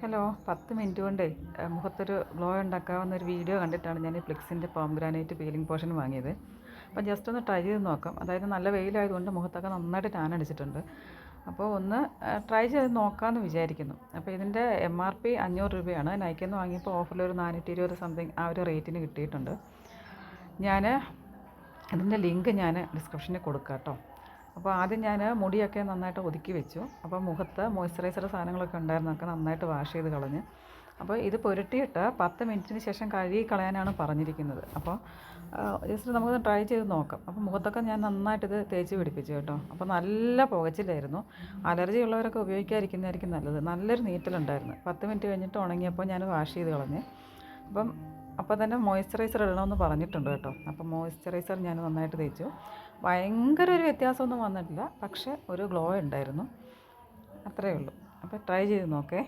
Hello പത്ത് minute കൊണ്ടേ മുഖത്തൊരു ഗ്ലോ ഉണ്ടാക്കാവുന്ന ഒരു വീഡിയോ കണ്ടിട്ടാണ് ഞാൻ ഈ ഫ്ലിക്സിന്റെ പോംഗ്രാനൈറ്റ് പീലിംഗ് പോഷൻ വാങ്ങിയത്. അപ്പോൾ ജസ്റ്റ് ഒന്ന് ട്രൈ ചെയ്ത് നോക്കാം. അതായത് നല്ല വെയിലായതുകൊണ്ട് മുഖത്തൊക്കെ നന്നായിട്ട് ടാൻ അടിച്ചിട്ടുണ്ട്. അപ്പോൾ ഒന്ന് ട്രൈ ചെയ്ത് നോക്കാമെന്ന് വിചാരിക്കുന്നു. അപ്പോൾ ഇതിന്റെ എം ആർ പി അഞ്ഞൂറ് രൂപയാണ്. നൈക്കിൽ നിന്ന് വാങ്ങിയപ്പോൾ ഓഫറിൽ ഒരു നാനൂറ്റി ഇരുപത് സംതിങ് ആ ഒരു റേറ്റിന് കിട്ടിയിട്ടുണ്ട്. ഞാൻ ഇതിന്റെ ലിങ്ക് ഞാൻ ഡിസ്ക്രിപ്ഷനിൽ കൊടുക്കാം കേട്ടോ. അപ്പോൾ ആദ്യം ഞാൻ മുടിയൊക്കെ നന്നായിട്ട് ഒതുക്കി വെച്ചു. അപ്പോൾ മുഖത്ത് മോയ്സ്ചറൈസർ സാധനങ്ങളൊക്കെ ഉണ്ടായിരുന്നൊക്കെ നന്നായിട്ട് വാഷ് ചെയ്ത് കളഞ്ഞ്. അപ്പോൾ ഇത് പുരട്ടിയിട്ട് പത്ത് മിനിറ്റിന് ശേഷം കഴുകി കളയാനാണ് പറഞ്ഞിരിക്കുന്നത്. അപ്പോൾ ജസ്റ്റ് നമുക്ക് ട്രൈ ചെയ്ത് നോക്കാം. അപ്പോൾ മുഖത്തൊക്കെ ഞാൻ നന്നായിട്ട് ഇത് തേച്ച് പിടിപ്പിച്ചു കേട്ടോ. അപ്പോൾ നല്ല പുകച്ചിലായിരുന്നു. അലർജി ഉള്ളവരൊക്കെ ഉപയോഗിക്കാതിരിക്കുന്നതായിരിക്കും നല്ലത്. നല്ലൊരു നീറ്റലുണ്ടായിരുന്നു. പത്ത് മിനിറ്റ് കഴിഞ്ഞിട്ട് ഉണങ്ങിയപ്പോൾ ഞാൻ വാഷ് ചെയ്ത് കളഞ്ഞ്. അപ്പം അപ്പോൾ തന്നെ മോയ്സ്ചറൈസർ ഇടണമെന്ന് പറഞ്ഞിട്ടുണ്ട് കേട്ടോ. അപ്പോൾ മോയ്സ്ചറൈസർ ഞാൻ നന്നായിട്ട് തേച്ചു. ഭയങ്കര ഒരു വ്യത്യാസമൊന്നും വന്നിട്ടില്ല. പക്ഷേ ഒരു ഗ്ലോ ഉണ്ടായിരുന്നു. അത്രയേ ഉള്ളൂ. അപ്പോൾ ട്രൈ ചെയ്ത് നോക്കേ.